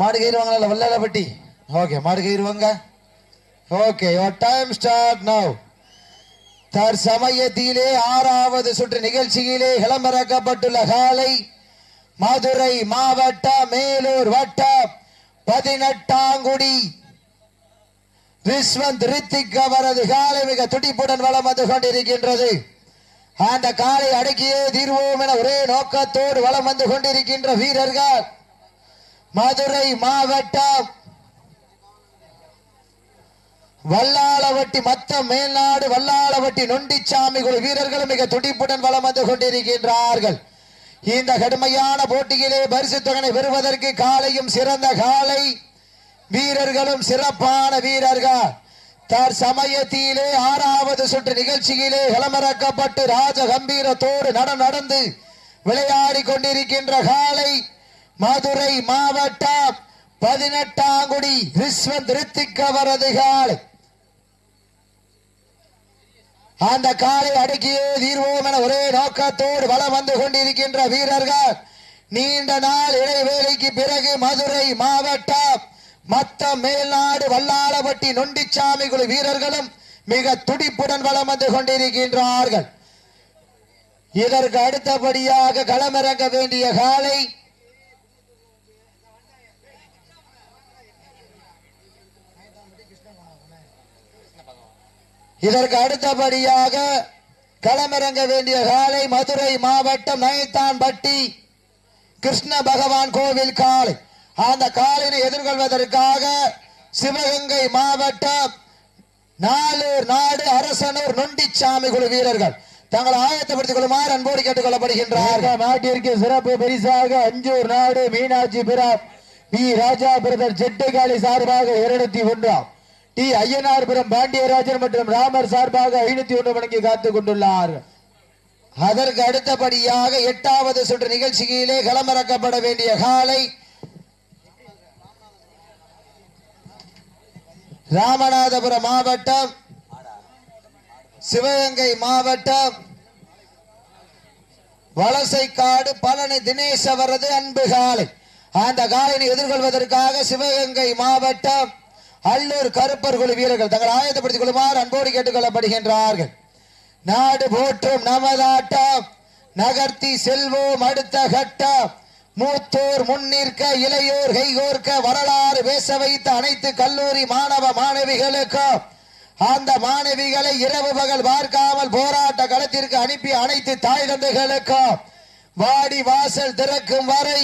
மாடு கயிறுவாங்களா வல்லாளப்பட்டி ஓகே மாடு கயிறுவாங்க okay your time start now தற்சமயத்திலே ஆறாவது சுற்று நிகழ்ச்சியிலே கிளம்பறக்கப்பட்டுள்ள காலை மதுரை மாவட்ட மேலூர் வட்டம் பதினெட்டாங்குடி விஸ்வந்த் ரித்திக் அவரது காலை மிக துடிப்புடன் வளம் வந்து கொண்டிருக்கின்றது. அந்த காலை அடக்கியே தீர்வோம் என ஒரே நோக்கத்தோடு வளம் வந்து கொண்டிருக்கின்ற வீரர்கள். மதுரை மாவட்டம். வல்லாளவட்டி மத்த மேல்நாடு வல்லாளவட்டி நொண்டிச்சாமி குழு வீரர்களும் மிக துடிப்புடன் வளம் வந்து கொண்டிருக்கின்றார்கள். இந்த கடுமையான போட்டியிலே பரிசு தொகனை பெறுவதற்கு காலையும் சிறந்த காலை. வீரர்களும் சிறப்பான வீரர்கள். தற்சமயத்திலே ஆறாவது சுற்று நிகழ்ச்சியிலே களமிறக்கப்பட்டு ராஜ கம்பீரத்தோடு நட நடந்து விளையாடி கொண்டிருக்கின்ற காலை. மதுரை மாவட்டம் பதினெட்டாங்குடி ரிஸ்வந்த் ரித்திக் அவரது காலை. அந்த காலை அடுக்கியே தீர்வோம் என ஒரே நோக்கத்தோடு வளம் வந்து கொண்டிருக்கின்ற வீரர்கள் நீண்ட நாள் இடைவேளைக்கு பிறகு மதுரை மாவட்டம் மத்த மேல்நாடு வல்லாளப்பட்டி நொண்டிச்சாமி குழு வீரர்களும் மிக துடிப்புடன் வளம் வந்து கொண்டிருக்கின்றார்கள். இதற்கு அடுத்தபடியாக களமிறங்க வேண்டிய காலை இதற்கு அடுத்தபடியாக களமிறங்க வேண்டிய காலை மதுரை மாவட்டம் நயத்தான்பட்டி கிருஷ்ண பகவான் கோவில் காலை அந்த காலினை எதிர்கொள்வதற்காக சிவகங்கை மாவட்டம் நாலூர் நாடு அரசனூர் நொண்டிச்சாமி குழு வீரர்கள் தங்களை ஆயத்தப்படுத்திக் கொள்ளுமாறு அன்போடு கேட்டுக் கொள்ளப்படுகின்றார்கள் நாட்டிற்கு சிறப்பு பரிசாக Anjur Nadu Meenakshi from P Raja brother செட்டுகாலி சார்பாக இருநூத்தி ஒன்றாம். டி ஐயனார்புரம் பாண்டியராஜன் மற்றும் ராமர் சார்பாக ஐநூத்தி ஒன்று மணிக்கு காத்துக் கொண்டுள்ளார். அதற்கு அடுத்தபடியாக எட்டாவது சுற்று நிகழ்ச்சியிலே களமிறக்கப்பட வேண்டிய காலை ராமநாதபுரம் மாவட்டம் சிவகங்கை மாவட்டம் வலசைக்காடு பழனி தினேஷ் அவரது அன்பு காலை. அந்த காலையை எதிர்கொள்வதற்காக சிவகங்கை மாவட்டம் அல்லூர் கருப்பர் குழு வீரர்கள் தங்கள் ஆயத்தப்படுத்திக் கொள்ளுமாறு அன்போடு கேட்டுக்கொள்ளப்படுகின்றார்கள். நாடு போற்றும் நமதாட்டம். நகர்த்தி செல்வோம் அடுத்த கட்டம். மூத்தோர் முன்னிற்க இளையோர் கைகோர்க்க வரலாறு பேச வைத்த அனைத்து கல்லூரி மாணவ மாணவிகளுக்கும் அந்த மாணவிகளை இரவு பகல் பார்க்காமல் போராட்ட களத்திற்கு அனுப்பி அனைத்து தாய் தந்தைகளுக்கும் வாடி வாசல் திறக்கும் வரை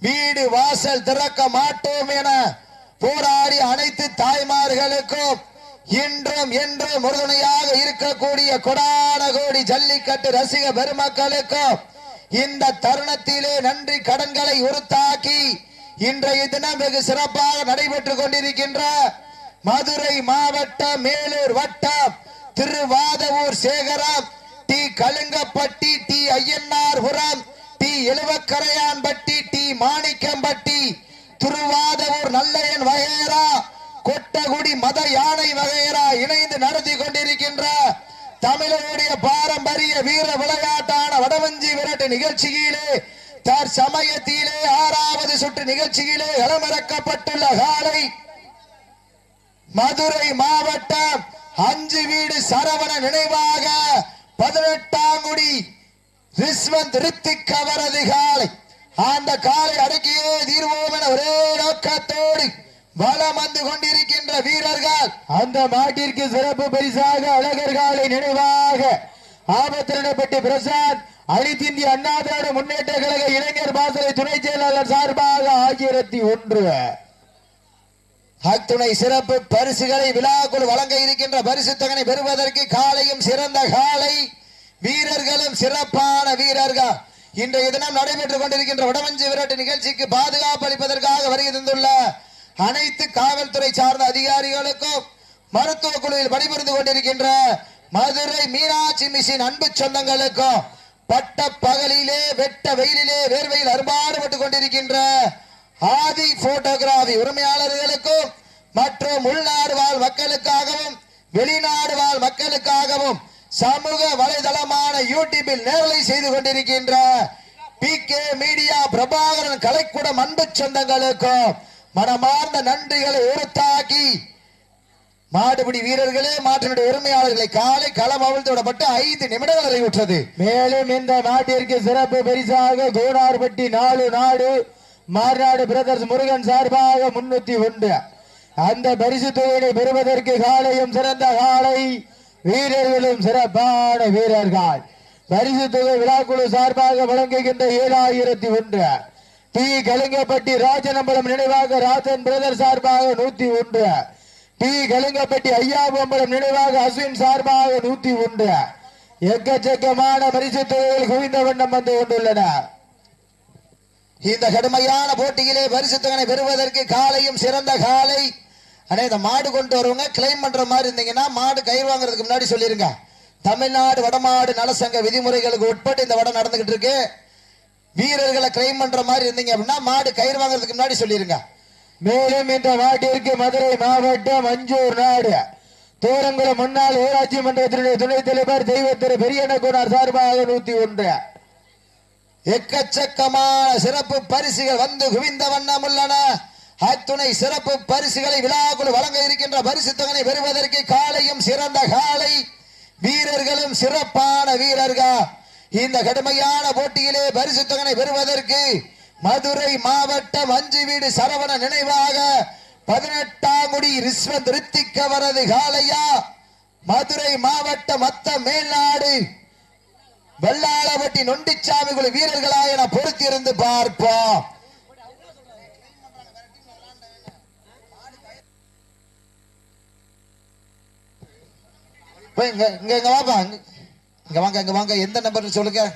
வீடு வாசல் திறக்க மாட்டோம் என போராடி அனைத்து தாய்மார்களுக்கும் இன்றும் என்றும் உறுதுணையாக இருக்கக்கூடிய கொடான கோடி ஜல்லிக்கட்டு ரசிக பெருமக்களுக்கும் இந்த தருணத்திலே நன்றி கடன்களை உறுத்தாக்கி இன்றைய தினம் வெகு சிறப்பாக நடைபெற்றுக் கொண்டிருக்கின்ற மதுரை மாவட்டம் மேலூர் வட்டம் Thiruvathavur சேகரம் T Kalungapatti T Ayyanarpuram T Ezhuvakkaraiyanpatti T Manikkampatti Thiruvathavur Nallaiyan வகையரா Kottakudi மத யானை வகையரா இணைந்து நடத்தி கொண்டிருக்கின்ற தமிழருடைய பாரம்பரிய வீர விளையாட்டான வடவஞ்சி விரட்டு நிகழ்ச்சியிலே தற்சமயத்திலே ஆறாவது சுற்று நிகழ்ச்சியிலே களமிறக்கப்பட்டுள்ள காலை மதுரை மாவட்டம் அஞ்சு வீடு சரவண நினைவாக பதினெட்டாம் குடி ரிஸ்வந்த் ரித்திக் அவரது காலை. அந்த காலை அடக்கியே தீர்வோம் என ஒரே நோக்கத்தோடு பலம் வந்து கொண்டிருக்கின்ற வீரர்கள் அந்த மாட்டிற்கு சிறப்பு பரிசாக அழகர்காலை நினைவாக ஆபத்திரனப்பட்டி பிரசாத் அனைத்திந்திய அண்ணா திராவிட முன்னேற்ற கழக இளைஞர் பாசறை துணை செயலாளர் சார்பாக ஆயிரத்தி ஒன்று. அத்துணை சிறப்பு பரிசுகளை விழாக்குள் வழங்க இருக்கின்ற பரிசு தொகனை பெறுவதற்கு காலையும் சிறந்த காலை வீரர்களும் சிறப்பான வீரர்கள். இன்றைய தினம் நடைபெற்றுக் கொண்டிருக்கின்ற வடமஞ்சி விரட்டு நிகழ்ச்சிக்கு பாதுகாப்பு அளிப்பதற்காக வருகை தந்துள்ள அனைத்து காவல்துறை சார்ந்த அதிகாரிகளுக்கும் மருத்துவ குழுவில் பணிபுரிந்து கொண்டிருக்கின்ற மதுரை மீனாட்சி மிஷின் அன்பு சொந்தங்களுக்கும் பட்ட பகலிலே வெட்ட வெயிலிலே வேர்வையில் அரும்பாடுபட்டுக் கொண்டிருக்கின்ற ஆதி போட்டோகிராபி உரிமையாளர்களுக்கும் மற்றும் உள்நாடு வாழ் மக்களுக்காகவும் வெளிநாடு வாழ் மக்களுக்காகவும் சமூக வலைதளமான யூடியூபில் நேரலை செய்து கொண்டிருக்கின்ற P K media Prabhakaran Kalaikoodam அன்பு சொந்தங்களுக்கும் மனமார்ந்த நன்றிகளை உறுத்தாக்கி மாடுபிடி வீரர்களே மாற்றினுடைய உரிமையாளர்களை காலை களம் அவிழ்த்து விடப்பட்டு ஐந்து நிமிடங்கள் நிறைவுற்றது. மேலும் இந்த நாட்டிற்கு சிறப்பு பரிசாக கோனார்பட்டி நாலு நாடு மார்நாடு பிரதர்ஸ் முருகன் சார்பாக முன்னூத்தி ஒன்று. அந்த பரிசு தொகையினை பெறுவதற்கு காலையும் சிறந்த காலை வீரர்களும் சிறப்பான வீரர்கள். பரிசு தொகை விழாக்குழு சார்பாக வழங்குகின்ற ஏழாயிரத்தி ஒன்று. டி. கலிங்கப்பட்டி ராஜனம்பலம் நினைவாக ராஜன் பிரதர் சார்பாக நூத்தி ஒன்று. டி. கலிங்கப்பட்டி ஐயாபம்பலம் நினைவாக அஸ்வின் சார்பாக நூத்தி ஒன்று. எக்கச்சக்கமான பரிசு தொகைகள் குவிந்த வண்ணம் வந்து கொண்டுள்ளன. இந்த கடுமையான போட்டியிலே பரிசுத்தகனை பெறுவதற்கு காலையும் சிறந்த காலை அண்ணே இந்த மாடு கொண்டு வருவங்க கிளைம் பண்ணுற மாதிரி இருந்தீங்கன்னா மாடு கயிறு வாங்குறதுக்கு முன்னாடி சொல்லிருங்க. தமிழ்நாடு வடமாடு நலசங்க விதிமுறைகளுக்கு உட்பட்டு இந்த வடம் நடந்துகிட்டு இருக்கு. வீரர்களை கிளைம் பண்ற மாதிரி இருந்தீங்க அப்படின்னா மாடு கயிறு வாங்குறதுக்கு முன்னாடி சொல்லிருங்க. மேலும் இந்த வாட்டிற்கு மதுரை மாவட்டம் அஞ்சூர் நாடு. தூரங்குளம் முன்னாள் ஊராட்சி மன்றத்தினுடைய துணைத் தலைவர் தெய்வ திரு பெரியனகுனார் சார்பாக நூத்தி ஒன்று. எக்கச்சக்கமான சிறப்பு பரிசுகள் வந்து குவிந்த வண்ணம் உள்ளன. அத்துணை சிறப்பு பரிசுகளை விழாக்குழு வழங்க இருக்கின்ற பரிசு தொகனை பெறுவதற்கு காலையும் சிறந்த காலை. வீரர்களும் சிறப்பான வீரர்கள். இந்த கடுமையான போட்டியிலே பரிசு தொகனை பெறுவதற்கு மதுரை மாவட்டம் அஞ்சு வீடு சரவண நினைவாக பதினெட்டாம் குடி ரிஸ்வந்த் ரித்திக் அவரது காலையா மதுரை மாவட்டம் மத்த மேல்நாடு வெள்ளாளவட்டி நொண்டிச்சாமி குழு வீரர்களா என பொறுத்திருந்து பார்ப்போம். போய் இங்க இங்க இங்க வாப்பா. இங்க- வாங்க இங்க வாங்க. எந்த நம்பர்னு சொல்லுங்க.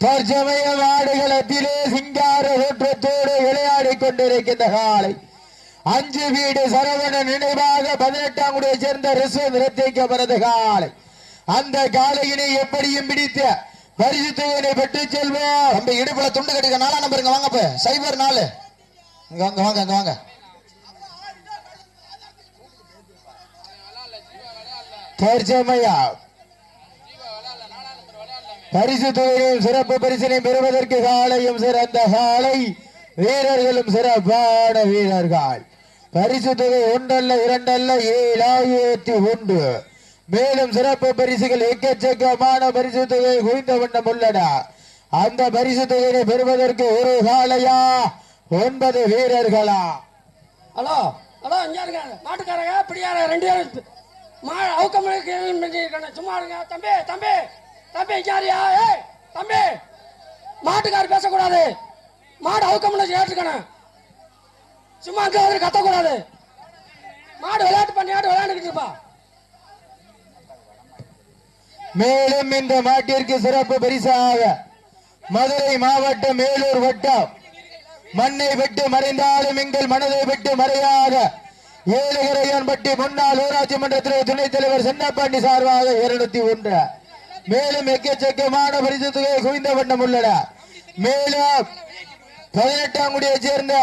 தற்சமய வாடுகளத்திலே சிங்கார ஊற்றத்தோடு விளையாடி கொண்டிருக்கின்ற காலை. அஞ்சு வீடு சரவண நினைவாக பதினெட்டாம் குடியை சேர்ந்த ரிசு நிறுத்திக்கப்படுறது காலை. அந்த காலையினை எப்படியும் பிடித்த பரிசு தொகையினை பெற்று செல்வோம். நம்ம இடுப்புல துண்டு கட்டிக்க நாலா நம்பர் இங்க வாங்க சைபர் நாலு. இங்க வாங்க வாங்க இங்க வாங்க. தற்சமயா. பரிசு தொகையும் சிறப்பு பரிசினை பெறுவதற்கு காலையும் சிறந்த காலை வீரர்களும் சிறப்பான வீரர்கள். பரிசு தொகை ஒன்றல்ல இரண்டல்ல ஏழாயிரத்தி ஒன்று. மேலும் சிறப்பு பரிசுகள் எக்கச்சக்கமான பரிசு தொகை குவிந்த வண்ணம் உள்ளன. அந்த பரிசு தொகையை பெறுவதற்கு ஒரு காலையா ஒன்பது வீரர்களா? ஹலோ ஹலோ இங்கே இருங்க. மாட்டுக்காரங்க பிடியார ரெண்டு பேரும் மா அவுக்கம் சும்மா இருங்க. தம்பி தம்பி தம்பி இங்காரியா ஏ தம்பி மாட்டுக்கார் பேசக்கூடாது. மாடு அவுக்கம் ஏற்றுக்கணும். சும்மா அங்கே கத்தக்கூடாது. மாடு விளையாட்டு பண்ணியாட்டு விளையாண்டுக்கிட்டு இருப்பா. மேலும் இந்த மாட்டிற்கு சிறப்பு பரிசாக மதுரை மாவட்டம் மேலூர் வட்டம். மண்ணை விட்டு மறைந்தாலும் எங்கள் மனதை விட்டு மறையாத ஏழுகரையான்பட்டி முன்னாள் ஊராட்சி மன்றத்திலே துணைத் தலைவர் சென்னப்பாண்டி சார்பாக இருநூத்தி ஒன்று. மேலும் எக்கச்சக்கமான பரிசு தொகையை குவிந்த வண்ணம் உள்ளன. மேலும் பதினெட்டாம் குடியைச் சேர்ந்த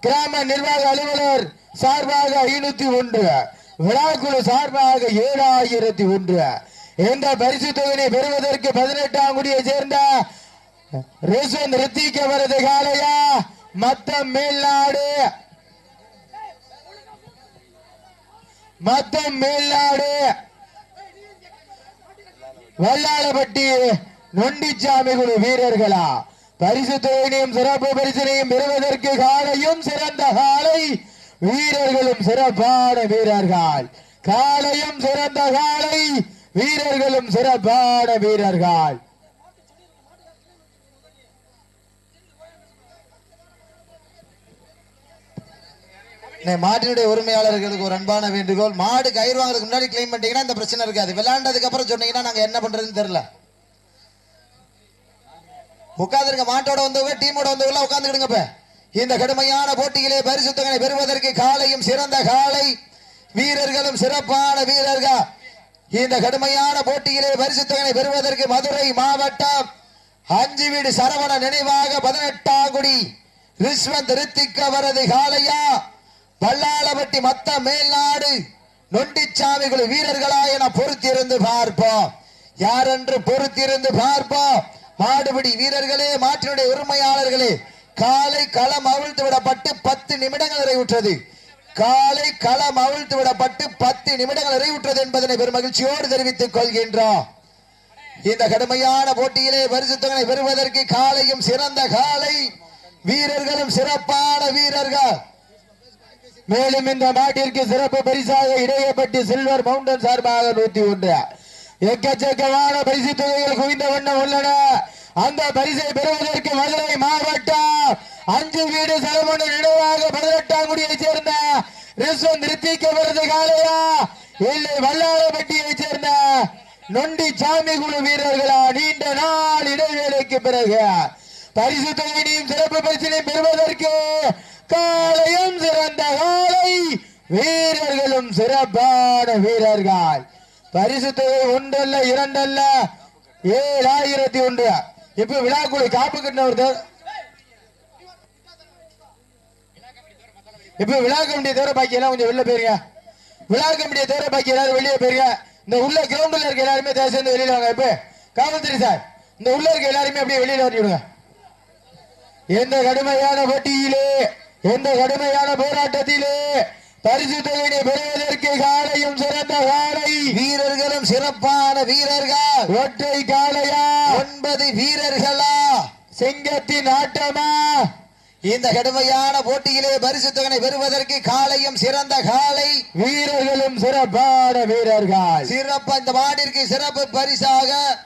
கிராம நிர்வாக அலுவலர் சார்பாக ஐநூத்தி ஒன்று. விழாக்குழு சார்பாக ஏழாயிரத்தி ஒன்று. இந்த பரிசு தொகையை பெறுவதற்கு பதினெட்டாம் குடியை சேர்ந்த ரிசுவன் ரித்திக் அவரது காலையா மத்தம் மேல்நாடு. மத்தம் மேல்நாடு. வல்லாளப்பட்டி நொண்டிச்சாமி குழு வீரர்களா? பரிசு தொகையினையும் சிறப்பு பரிசினையும் பெறுவதற்கு காலையும் சிறந்த காலை வீரர்களும் சிறப்பான வீரர்கள். காலையும் சிறந்த காலை வீரர்களும் சிறப்பான வீரர்கள். மாட்டினுடைய உரிமையாளர்களுக்கு ஒரு அன்பான வேண்டுகோள். மாடு கயிறு வாங்குறதுக்கு முன்னாடி கிளைம் பண்ணிட்டீங்கன்னா இந்த பிரச்சனை இருக்காது. விளையாண்டதுக்கு அப்புறம் சொன்னீங்கன்னா நாங்கள் என்ன பண்றதுன்னு தெரியல. உட்கார்ந்துருங்க மாட்டோட வந்தவங்க டீமோட வந்தவங்க உட்கார்ந்துக்கிடுங்க இப்ப. இந்த கடுமையான போட்டியிலே பரிசு தொகையை பெறுவதற்கு காலையும் சிறந்த காலை. வீரர்களும் சிறப்பான வீரர்கள். இந்த கடுமையான போட்டியிலே பரிசு தொகையை பெறுவதற்கு மதுரை மாவட்டம் அஞ்சு வீடு சரவண நினைவாக பதினெட்டாம் குடி ரிஸ்வந்த் ரித்திக் அவரது காலையா பல்லாளப்பட்டி மத்த மேல்நாடு நொண்டிச்சாமி குழு வீரர்களா என பொறுத்திருந்து பார்ப்போம். யார் என்று பொறுத்திருந்து பார்ப்போம். மாடுபிடி வீரர்களே மாற்றினுடைய உரிமையாளர்களே காலை களம் அவிழ்த்து விடப்பட்டு பத்து நிமிடங்கள் நிறைவுற்றது. காலை களம் அவிழ்த்து விடப்பட்டு பத்து நிமிடங்கள் நிறைவுற்றது என்பதனை பெரும் மகிழ்ச்சியோடு தெரிவித்துக் கொள்கின்றோம். இந்த கடுமையான போட்டியிலே பரிசுத்தங்களை பெறுவதற்கு காலையும் சிறந்த காலை வீரர்களும் சிறப்பான வீரர்கள். மேலும் இந்த நாட்டிற்கு சிறப்பு பரிசாக இடையப்பட்டு சில்வர் மவுண்டன் சார்பாக நூத்தி ஒன்று. எக்கச்சக்கமான பரிசு தொகைகள் குவிந்த வண்ணம் உள்ளன. அந்த பரிசை பெறுவதற்கு மதுரை மாவட்டம் அஞ்சு வீடு செலவொன்று நினைவாக பதினெட்டாங்குடியை சேர்ந்த ரிஸ்வந்த் ரித்திக்க வருது காலையா இல்லை வல்லாரப்பட்டியை சேர்ந்த நொண்டி சாமி குழு வீரர்களா? நீண்ட நாள் இடைவேளைக்கு பிறகு பரிசு தொகையினையும் சிறப்பு பரிசினை பெறுவதற்கு காலையும் சிறந்த காலை வீரர்களும் சிறப்பான வீரர்கள். பரிசு தொகை ஒன்றல்ல இரண்டல்ல? ஏழாயிரத்தி ஒன்று. இப்ப விழாக்குழு காப்பு கட்டின ஒருத்தர் இப்ப விழா கமிட்டியை தவிர பாக்கி எல்லாம் கொஞ்சம் வெளில போயிருங்க. விழா கமிட்டியை தவிர பாக்கி எல்லாரும் வெளியே போயிருங்க. இந்த உள்ள கிரவுண்ட்ல இருக்க எல்லாருமே தயவு சேர்ந்து வெளியில வாங்க. இப்ப காவல்துறை சார் இந்த உள்ள இருக்க எல்லாருமே அப்படியே வெளியில வரி விடுங்க. எந்த கடுமையான போட்டியிலே எந்த கடுமையான போராட்டத்திலே பரிசு தொகையினை பெறுவதற்கு காலையும் சிறந்த காலை. வீரர்களும் சிறப்பான வீரர்கள். ஒற்றை காளையா? ஒன்பது வீரர்களா? சிங்கத்தின் ஆட்டமா? இந்த கடுமையான போட்டியிலே பரிசு தொகை பெறுவதற்கு காலையும் சிறந்த காலை. வீரர்களும் சிறப்பான வீரர்கள். சிறப்பு இந்த மாடிற்கு சிறப்பு பரிசாக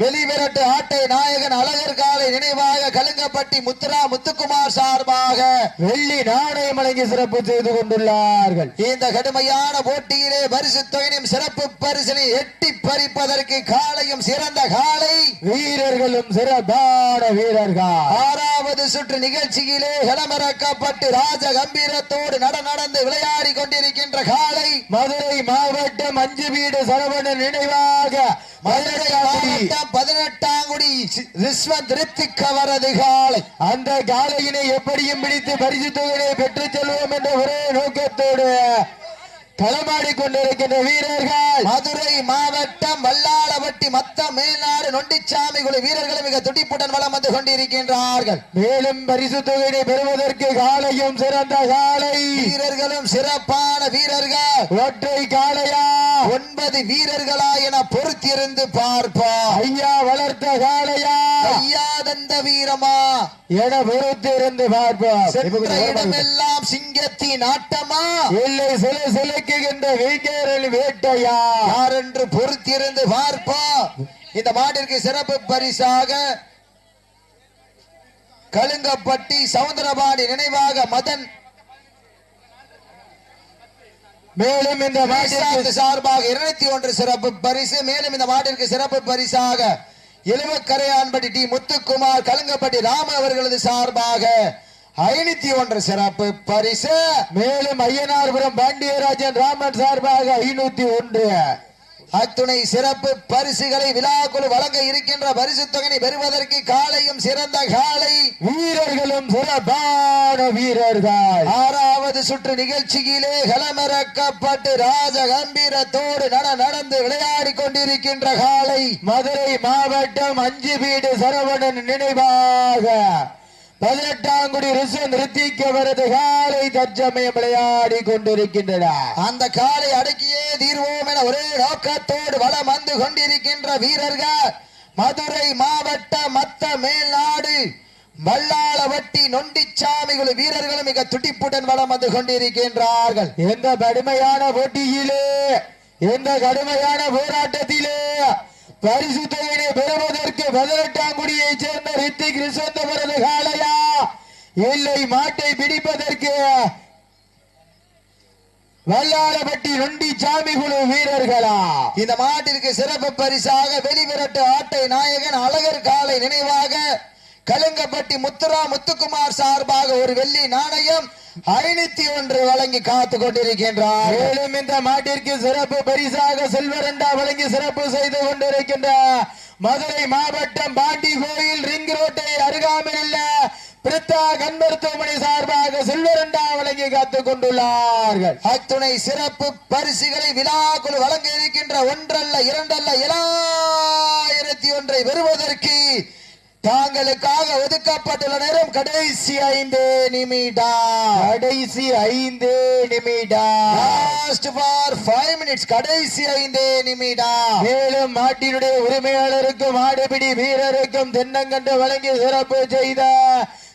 வெளிவிரட்டு ஆட்டை நாயகன் அழகர் காலை நினைவாக கலுங்கப்பட்டி முத்துரா முத்துக்குமார் சார்பாக வெள்ளி நாணயம் வழங்கி சிறப்பு செய்து கொண்டுள்ளார்கள். இந்த கடுமையான போட்டியிலே பரிசு தொகையினும் சிறப்பு பரிசினை எட்டி பறிப்பதற்கு காலையும் சிறந்த காலை வீரர்களும் சிறப்பான வீரர்கள். ஆறாவது சுற்று நிகழ்ச்சியிலே களமிறக்கப்பட்டு ராஜ கம்பீரத்தோடு நட நடந்து விளையாடி கொண்டிருக்கின்ற காலை மதுரை மாவட்டம் அஞ்சு வீடு சரவணன் நினைவாக மதுரை மாவட்டம் பதினெட்டாம் குடி விஸ்வ ரித்திக் கவரது காலை. அந்த காலையினை எப்படியும் பிடித்து பரிசு தொகையை பெற்றுச் செல்வோம் என்ற ஒரே நோக்கத்தோடு களமாடி கொண்டிருக்கின்ற வீரர்கள். மதுரை மாவட்டம் வல்லாளவட்டி மத்த மேல்நாடு நொண்டிச்சாமி குழு வீரர்கள் மிக துடிப்புடன் வலம் வந்து கொண்டிருக்கின்றார்கள். மேலும் பரிசு தொகையை பெறுவதற்கு காலையும் சிறந்த காலை. வீரர்களும் சிறப்பான வீரர்கள். ஒற்றை காளையா? ஒன்பது வீரர்களா என பொறுத்திருந்து பார்ப்போம். ஐயா வளர்த்த காளையா? ஐயா தந்த வீரமா? என பொறுத்திருந்து பார்ப்போம். இடமெல்லாம் சிங்கத்தின் ஆட்டமா? இல்லை சில சிலைக்குகின்ற வீக்கேரல் வேட்டையா? யார் என்று பொறுத்திருந்து பார்ப்போம் இந்த மாட்டிற்கு சிறப்பு பரிசாக கலுங்கப்பட்டி சவுந்தரபாணி நினைவாக மதன். மேலும் இந்த மாட்டிற்கு சார்பாக இருநூத்தி ஒன்று சிறப்பு பரிசு. மேலும் இந்த மாட்டிற்கு சிறப்பு பரிசாக இழுவக்கரையான்பட்டி டி முத்துக்குமார் கலுங்கப்பட்டி ராம அவர்களது சார்பாக ஐநூத்தி ஒன்று சிறப்பு பரிசு. மேலும் ஐயனார்புரம் பாண்டியராஜன் ராமன் சார்பாக ஐநூத்தி ஒன்று. அத்துணை சிறப்பு பரிசுகளை விழாக்குழு வழங்க இருக்கின்ற பரிசு தொகையை பெறுவதற்கு காலையும் சிறந்த காலை. வீரர்களும் சிறப்பான வீரர்கள். ஆறாவது சுற்று நிகழ்ச்சியிலே களமிறக்கப்பட்டு ராஜ கம்பீரத்தோடு நட நடந்து விளையாடி கொண்டிருக்கின்ற காலை. மதுரை மாவட்டம் அஞ்சு வீடு சரவணன் நினைவாக. பதினெட்டாங்குடி ரிசன் ரித்திக் அவரது காலை தற்சமயம் விளையாடி கொண்டிருக்கின்றன. அந்த காலை அடக்கியே தீர்வோம் என ஒரே நோக்கத்தோடு வலம் வந்து கொண்டிருக்கின்ற வீரர்கள் மதுரை மாவட்ட மத்த மேல்நாடு வல்லாளவட்டி நொண்டிச்சாமிகள் வீரர்களும் மிக துடிப்புடன் வலம் வந்து கொண்டிருக்கின்றார்கள். எந்த கடுமையான போட்டியிலே எந்த கடுமையான போராட்டத்திலே பரிசு தொகையினை பெறுவதற்கு பதினெட்டாங்குடியை சேர்ந்த ரித்திக் ரிசந்த அவரது காளையா இல்லை மாட்டை பிடிப்பதற்கு வல்லாளப்பட்டி நொண்டி சாமி குழு வீரர்களா? இந்த மாட்டிற்கு சிறப்பு பரிசாக வெளிவிரட்டு ஆட்டை நாயகன் அழகர் காலை நினைவாக கலுங்கப்பட்டி முத்துரா முத்துக்குமார் சார்பாக ஒரு வெள்ளி நாணயம் ஐநூத்தி ஒன்று வழங்கி காத்து கொண்டிருக்கின்றார். மேலும் இந்த மாட்டிற்கு சிறப்பு பரிசாக செல்வரண்டா வழங்கி சிறப்பு செய்து கொண்டிருக்கின்ற மதுரை மாவட்டம் பாண்டி கோயில் ரிங் ரோட்டை அருகாமையில் உள்ள பிரித்தா கண் மருத்துவமனை சார்பாக செல்வரண்டா வழங்கி காத்துக் கொண்டுள்ளார்கள். அத்துணை சிறப்பு பரிசுகளை விழாக்குழு வழங்க இருக்கின்ற ஒன்றல்ல இரண்டல்ல ஏழாயிரத்தி ஒன்றை பெறுவதற்கு தாங்களுக்காக ஒதுக்கப்பட்டுள்ள நேரம் கடைசி ஐந்து நிமிடம் கடைசி ஐந்து நிமிடம் லாஸ்ட் ஃபார் ஃபைவ் மினிட்ஸ் கடைசி ஐந்து நிமிடம் மேலும் மாட்டினுடைய உரிமையாளருக்கும் ஆடுபிடி வீரருக்கும் தென்னங்கன்று வழங்கி சிறப்பு செய்த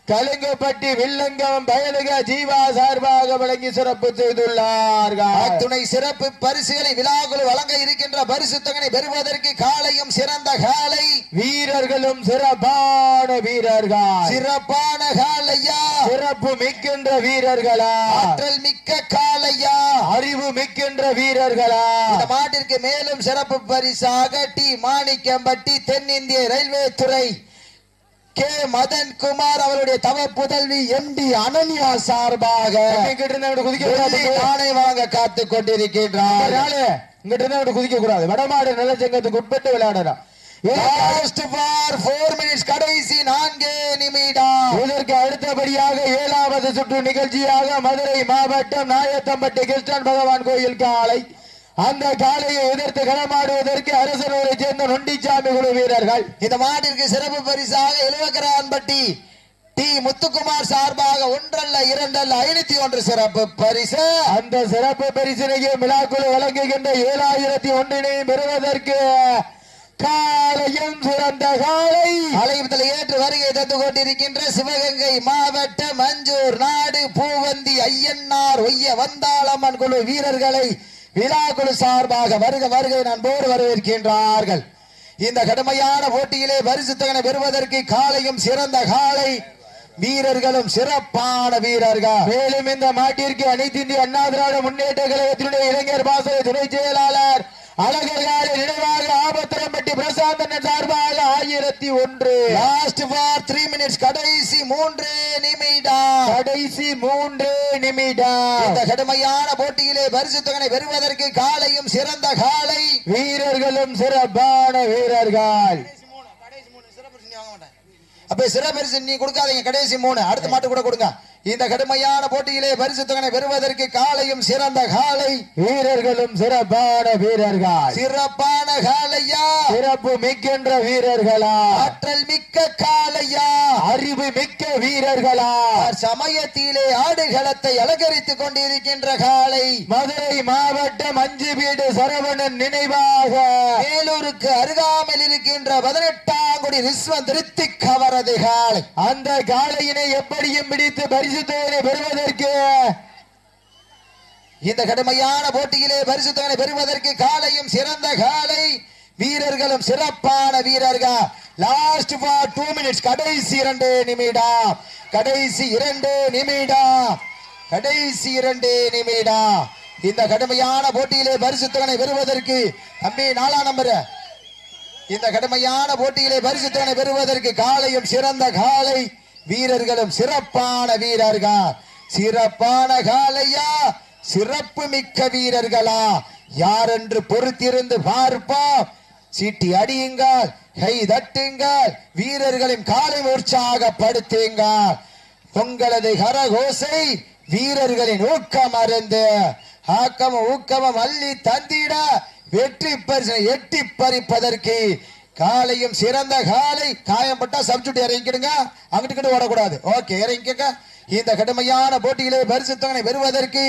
கலுங்கப்பட்டி வில்லங்கம் பயலுக ஜீவா சார்பாக வழங்கி சிறப்பு செய்துள்ளார்கள். அத்துணை சிறப்பு பரிசுகளை விழாக்குழு வழங்க இருக்கின்ற பரிசு தொகனை பெறுவதற்கு காலையும் சிறந்த காலை. வீரர்களும் சிறப்பான வீரர்கள். சிறப்பான காலையா? சிறப்பு மிக்கின்ற வீரர்களா? ஆற்றல் மிக்க காலையா? அறிவு மிக்கின்ற வீரர்களா? இந்த மாட்டிற்கு மேலும் சிறப்பு பரிசாக டி. மாணிக்கம்பட்டி தென்னிந்திய ரயில்வே துறை கே. மதன் குமார் அவருடைய தவ புதல்வி எம் டி அனன்யா சார்பாக நாணை வாங்க காத்துக் கொண்டிருக்கின்றார். இங்கிட்ட இருந்து குதிக்க கூடாது வடமாடு நலச்சங்கத்துக்கு உட்பட்டு விளையாடலாம் கடைசி நான்கு நிமிடம். இதற்கு அடுத்தபடியாக ஏழாவது சுற்று நிகழ்ச்சியாக மதுரை மாவட்டம் நாயத்தம்பட்டி கிருஷ்ணன் பகவான் கோயில் காலை அந்த காலையை எதிர்த்து களமாடுவதற்கு அரசனூரை சேர்ந்த நொண்டிச்சாமி குழு வீரர்கள். இந்த மாட்டிற்கு சிறப்பு பரிசாக இளவக்கரான்பட்டி டி. முத்துக்குமார் சார்பாக ஒன்றல்ல இரண்டல்ல ஐநூத்தி ஒன்று சிறப்பு பரிசு. அந்த சிறப்பு பரிசினையை விழாக்குழு வழங்குகின்ற ஏழாயிரத்தி ஒன்றினை பெறுவதற்கு காலையும் சிறந்த காலை அலைபத்தில் ஏற்று வருகை தந்து கொண்டிருக்கின்ற சிவகங்கை மாவட்ட மஞ்சூர் நாடு பூவந்தி ஐயன்னார் ஒய்ய வந்தாளம்மன் குழு வீரர்களை விழாக்குழு சார்பாக வருக வருகை நண்போடு வரவேற்கின்றார்கள். இந்த கடுமையான போட்டியிலே பரிசு தொகனை பெறுவதற்கு காலையும் சிறந்த காலை வீரர்களும் சிறப்பான வீரர்கள். மேலும் இந்த மாட்டிற்கு அனைத்து இந்திய அண்ணா திராவிட முன்னேற்ற கழகத்தினுடைய இளைஞர் பாசறை துணை செயலாளர் அழகர்கால நினைவாக ஆபத்திரம்பட்டி பிரசாந்தன் சார்பாக ஆயிரத்தி ஒன்று. லாஸ்ட் ஃபார் த்ரீ மினிட்ஸ் கடைசி மூன்று நிமிடம். கடைசி மூன்று நிமிடம். இந்த கடுமையான போட்டியிலே பரிசு தொகனை பெறுவதற்கு காலையும் சிறந்த காலை. வீரர்களும் சிறப்பான வீரர்கள். அப்ப சிறப்பரிசு நீ கொடுக்காதீங்க கடைசி மூணு. அடுத்த மாட்டு கூட கொடுங்க. இந்த கடுமையான போட்டியிலே பரிசு தொகனை பெறுவதற்கு காலையும் சிறந்த காலை. வீரர்களும் சிறப்பான வீரர்கள். சிறப்பான காலையா? சிறப்பு மிக்கின்ற வீரர்களா? ஆற்றல் மிக்க காலையா? அறிவு மிக்க வீரர்களா? சமயத்திலே ஆடுகளத்தை அலங்கரித்துக் கொண்டிருக்கின்ற காலை. மதுரை மாவட்டம் அஞ்சு வீடு சரவணன் நினைவாக. வேலூருக்கு அருகாமையில் இருக்கின்ற பதினெட்டாம் குடி ரிஸ்வந்த் ரித்திக் அவரது காலை. அந்த காளையினை எப்படியும் பிடித்து பரிசுத்தவனை பெறுவதற்கு இந்த கடுமையான போட்டியிலே பரிசு தொகை பெறுவதற்கு காலையும் சிறந்த காலை வீரர்களும் சிறப்பான வீரர்கள். லாஸ்ட் ஃபார் டூ மினிட்ஸ் கடைசி இரண்டு நிமிடம். கடைசி இரண்டு நிமிடம். கடைசி இரண்டு நிமிடம். இந்த கடுமையான போட்டியிலே பரிசு தொகை பெறுவதற்கு தம்பி நாலாம் நம்பர் இந்த கடுமையான போட்டியிலே பரிசு தொகை பெறுவதற்கு காலையும் சிறந்த காலை வீரர்களும் சிறப்பான வீரர்கள்? சிறப்பான காலையா? சிறப்பு மிக்க வீரர்களா? யார் என்று பொறுத்திருந்து பார்ப்போம். சீட்டி அடியுங்கள் கை தட்டுங்கள் வீரர்களின் காலை உற்சாகப்படுத்துங்கள். உங்களது கரகோசை வீரர்களின் ஊக்கம் அருந்து ஆக்கமும் ஊக்கமும் அள்ளி தந்திட வெற்றி பரிசனை எட்டி பறிப்பதற்கு காலையும் சிறந்த காலை. காயம்பட்டா சப்ஜெக்ட் இறங்கிடுங்க அங்கிட்டு கிட்ட ஓடக்கூடாது. ஓகே இறங்கிக்க இந்த கடுமையான போட்டியிலே பரிசு தொகை பெறுவதற்கு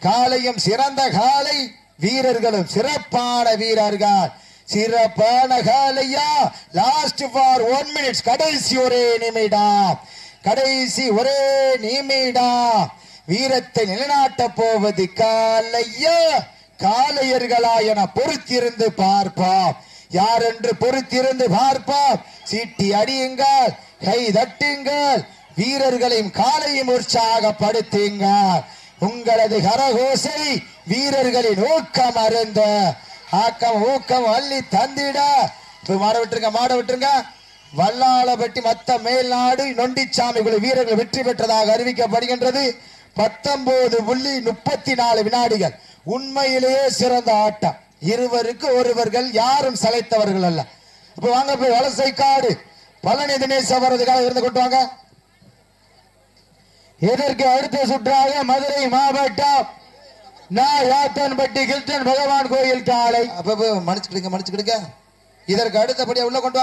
காலையும் சிறந்த காலை வீரர்களும் சிறப்பான வீரர்கள். சிறப்பான காலையா? லாஸ்ட் ஃபார் ஒன் மினிட்ஸ் கடைசி ஒரே நிமிடம். கடைசி ஒரே நிமிடம். வீரத்தை நிலைநாட்ட போவது காலையா? காளையர்களா என பொறுத்திருந்து பார்ப்போம். யார் என்று பொறுத்திருந்து பார்ப்போம் சீட்டி அடியுங்கள் கை தட்டுங்கள் வீரர்களையும் காலையும் உற்சாகப்படுத்துங்கள் உங்களது கரகோசை வீரர்களின் ஊக்கம் அருந்த. ஆக்கம் ஊக்கம் அள்ளி தந்திட. மாட விட்டுருங்க மாட விட்டுருங்க. வல்லாளப்பட்டி மத்த மேல்நாடு நொண்டிச்சாமி குழு வீரர்கள் வெற்றி பெற்றதாக அறிவிக்கப்படுகின்றது. பத்தொன்பது புள்ளி முப்பத்தி நாலு வினாடிகள். உண்மையிலேயே சிறந்த ஆட்டம். இருவருக்கு ஒருவர்கள் யாரும் சளைத்தவர்கள் அல்ல. இப்ப வாங்க போய் வலசை காடு. பழனி தினேஷ் அவரதுக்காக இருந்து கொண்டு வாங்க. இதற்கு அடுத்த சுற்றாக மதுரை மாவட்டம்? நாயாத்தன்பட்டி கிருஷ்ணன் பகவான் கோயில் காலை. அப்ப மன்னிச்சுக்கிடுங்க மன்னிச்சுக்கிடுங்க. இதற்கு அடுத்தபடியா உள்ள கொண்டு வாங்க